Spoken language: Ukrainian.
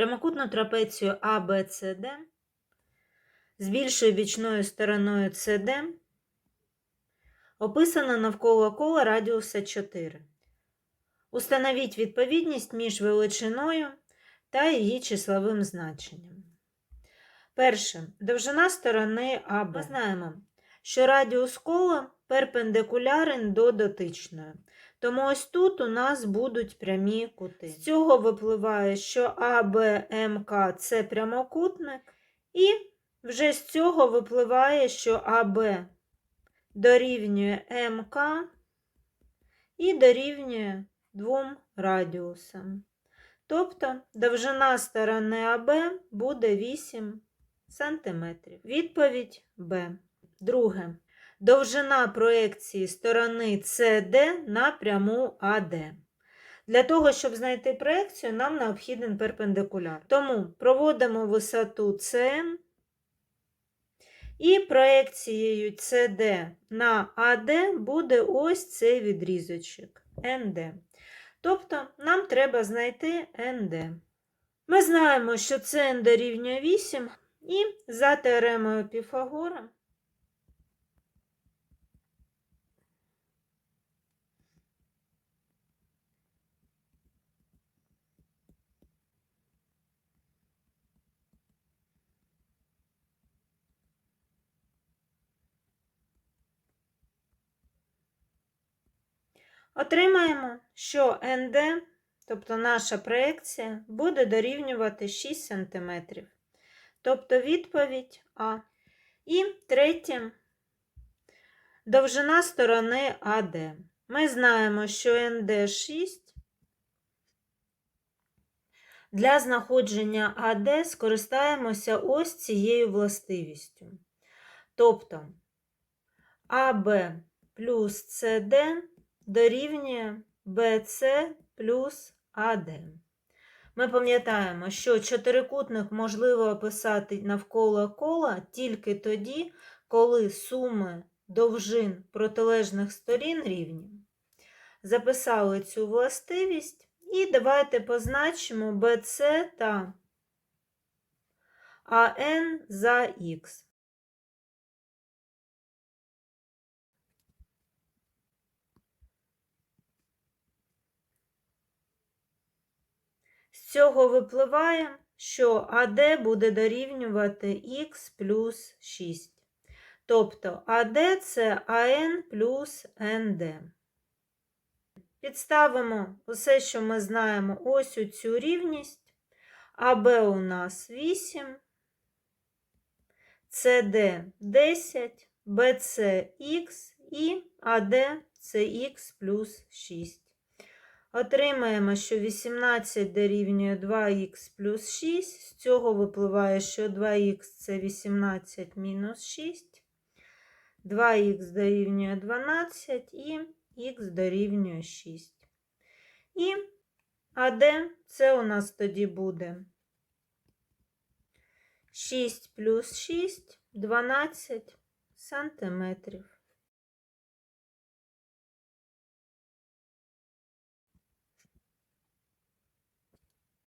Прямокутну трапецію ABCD з більшою бічною стороною CD описано навколо кола радіуса 4. Установіть відповідність між величиною та її числовим значенням. Перше. Довжина сторони АБ. Ми знаємо, що радіус кола перпендикулярен до дотичної. Тому ось тут у нас будуть прямі кути. З цього випливає, що АБМК це прямокутник, і вже з цього випливає, що АБ дорівнює МК і дорівнює двом радіусам. Тобто довжина сторони АБ буде 8 см. Відповідь Б. Друге. Довжина проекції сторони CD на пряму АД. Для того, щоб знайти проекцію, нам необхіден перпендикуляр. Тому проводимо висоту CM і проекцією CD на AD буде ось цей відрізочок ND. Тобто нам треба знайти ND. Ми знаємо, що CN дорівнює 8, і за теоремою Піфагора Отримаємо, що НД, тобто наша проекція, буде дорівнювати 6 см. Тобто відповідь А. І третє довжина сторони АД. Ми знаємо, що НД 6. Для знаходження АД скористаємося ось цією властивістю. Тобто АБ плюс СД дорівнює BC плюс AD. Ми пам'ятаємо, що чотирикутник можливо описати навколо кола тільки тоді, коли суми довжин протилежних сторін рівні. Записали цю властивість і давайте позначимо BC та AN за Х. З цього випливає, що АД буде дорівнювати х плюс 6. Тобто АД це АН плюс НД. Підставимо усе, що ми знаємо, ось у цю рівність. АБ у нас 8, СД 10, БЦ Х і АД це Х плюс 6. Отримаємо, що 18 дорівнює 2х плюс 6. З цього випливає, що 2х це 18 мінус 6. 2х дорівнює 12 і х дорівнює 6. І АД це у нас тоді буде 6 плюс 6 12 сантиметрів.